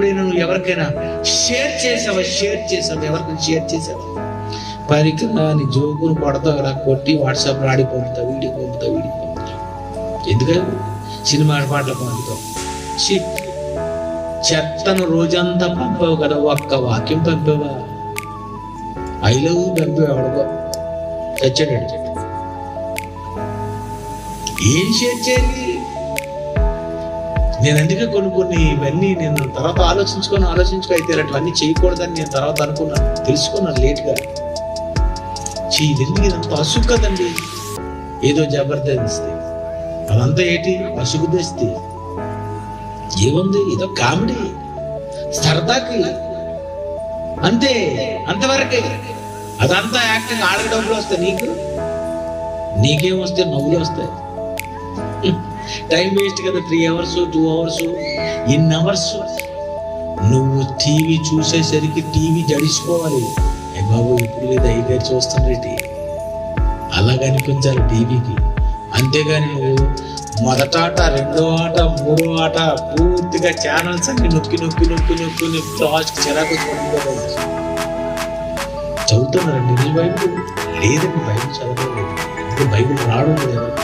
ఎప్పుడైనా నువ్వు ఎవరికైనా షేర్ చేసావా? షేర్ చేసావు? ఎవరికైనా షేర్ చేసావా? పరికరాన్ని జోకులు కొడతావు ఇలా కొట్టి వాట్సాప్లో ఆడి పంపుతావు వీడియో పంపుతావు వీడికి పంపుతావు. ఎందుకని సినిమా పాటలు పంపుతావు. చెత్తను రోజంతా పంపావు కదా ఒక్క వాక్యం పంపావా? I love పంపావు ఎవడకో. చచ్చాడు ఏం షేర్ చేయాలి? నేను అందుకే కొన్ని కొన్ని ఇవన్నీ నేను తర్వాత ఆలోచించుకొని ఆలోచించుకో అయితే అట్లన్నీ చేయకూడదని నేను తర్వాత అనుకున్నాను. తెలుసుకున్నాను లేట్గా. చెయ్యి అంత ఇదంతా అసుగు కదండి? ఏదో జబర్దస్తి అదంతా ఏంటి? అసుగు దస్తి ఏముంది? ఏదో కామెడీ. సరదాకి. అంతే. అంతవరకే. అదంతా యాక్టింగ్ ఆడక డబ్బులు వస్తాయి నీకు? నీకేం వస్తే నవ్వులు వస్తాయి. టైం వేస్ట్ కదా three hours two hours in hours నువ్వు టీవీ చూసేసరికి టీవీ జడిసిపోవాలి. ఏ బాబు ఇప్పుడు లేదు అయ్యగారు చూస్తున్నటి అలా కనిపించాలి టీవీకి అంతేగాని నువ్వు మొదట ఆట రెండో ఆట మూడో ఆట పూర్తిగా ఛానల్స్ అన్ని నొక్కి నొక్కి నొక్కి నొక్కి నొక్కి లాస్ట్ చిరాకు చదువుతున్నారండి నిజ బైబిల్? లేదండి బైబిల్ చదవలేదు. ఎందుకంటే బైబిల్ రావడం లేదు.